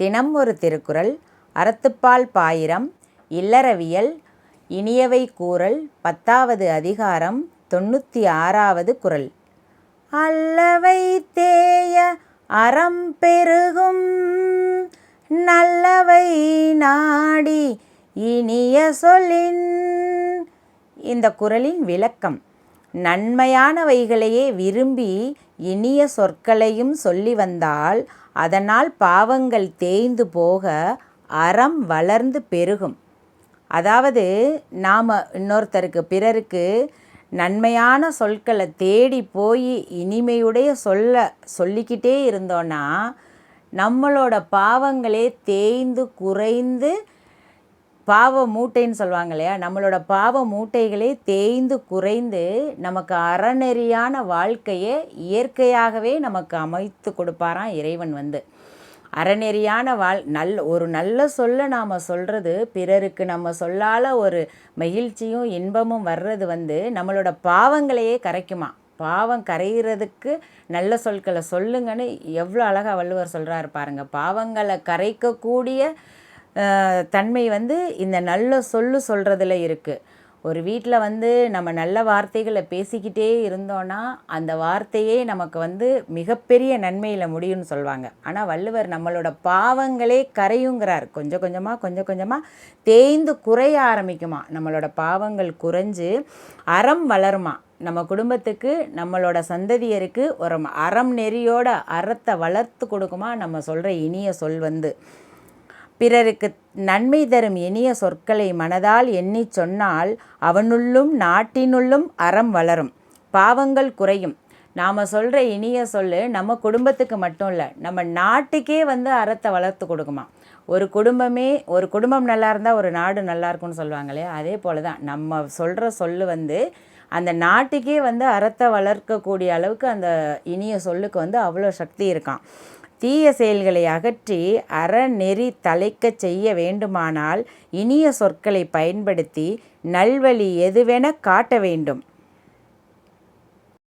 தினம் ஒரு திருக்குறள் அறத்துப்பால் பாயிரம் இல்லறவியல் இனியவை கூறல் பத்தாவது அதிகாரம் தொண்ணூற்றி ஆறாவது குறள். அல்லவை தேய அறம் பெருகும் நல்லவை நாடி இனிய சொல்லின். இந்த குறளின் விளக்கம். நன்மையானவைகளையே விரும்பி இனிய சொற்களையும் சொல்லி வந்தால் அதனால் பாவங்கள் தேய்ந்து போக அறம் வளர்ந்து பெருகும். அதாவது நாம் இன்னொருத்தருக்கு பிறருக்கு நன்மையான சொற்களை தேடி போய் இனிமையுடைய சொல்ல சொல்லிக்கிட்டே இருந்தோன்னா நம்மளோட பாவங்களே தேய்ந்து குறைந்து பாவ மூட்டைன்னு சொல்லுவாங்க இல்லையா நம்மளோட பாவ மூட்டைகளே தேய்ந்து குறைந்து நமக்கு அறநெறியான வாழ்க்கையை இயற்கையாகவே நமக்கு அமைத்து கொடுப்பாராம் இறைவன் வந்து. அறநெறியான வாழ் நல் ஒரு நல்ல சொல்ல நாம் சொல்கிறது பிறருக்கு நம்ம சொல்லால் ஒரு மகிழ்ச்சியும் இன்பமும் வர்றது வந்து நம்மளோட பாவங்களையே கரைக்குமா பாவம் கரைகிறதுக்கு நல்ல சொற்களை சொல்லுங்கன்னு எவ்வளோ அழகாக வள்ளுவர் சொல்கிறாரு பாருங்கள் பாவங்களை கரைக்கக்கூடிய தன்மை வந்து இந்த நல்ல சொல்லு சொல்கிறதுல இருக்குது ஒரு வீட்டில் வந்து நம்ம நல்ல வார்த்தைகளை பேசிக்கிட்டே இருந்தோன்னா அந்த வார்த்தையே நமக்கு வந்து மிகப்பெரிய நன்மையில் முடியும்னு சொல்லுவாங்க ஆனால் வள்ளுவர் நம்மளோட பாவங்களே கரையுங்கிறார். கொஞ்சம் கொஞ்சமாக கொஞ்சம் கொஞ்சமாக தேய்ந்து குறைய ஆரம்பிக்குமா? நம்மளோட பாவங்கள் குறைஞ்சு அறம் வளருமா? நம்ம குடும்பத்துக்கு நம்மளோட சந்ததியருக்கு ஒரு அறம் நெறியோட அறத்தை வளர்த்து கொடுக்குமா? நம்ம சொல்கிற இனிய சொல் வந்து. பிறருக்கு நன்மை தரும் இனிய சொற்களை மனதால் எண்ணி சொன்னால் அவனுள்ளும் நாட்டினுள்ளும் அறம் வளரும். பாவங்கள் குறையும். நாம் சொல்கிற இனிய சொல் நம்ம குடும்பத்துக்கு மட்டும் இல்லை நம்ம நாட்டுக்கே வந்து அறத்தை வளர்த்து கொடுக்குமா? ஒரு குடும்பமே ஒரு குடும்பம் நல்லா இருந்தால் ஒரு நாடு நல்லா இருக்கும்னு சொல்லுவாங்களே அதே போல் தான் நம்ம சொல்கிற சொல் வந்து அந்த நாட்டுக்கே வந்து அறத்தை வளர்க்கக்கூடிய அளவுக்கு அந்த இனிய சொல்லுக்கு வந்து அவ்வளோ சக்தி இருக்கான் தீய செயல்களை அகற்றி அறநெறி தலைக்கச் செய்ய வேண்டுமானால் இனிய சொற்களை பயன்படுத்தி நல்வழி எதுவென காட்ட வேண்டும்.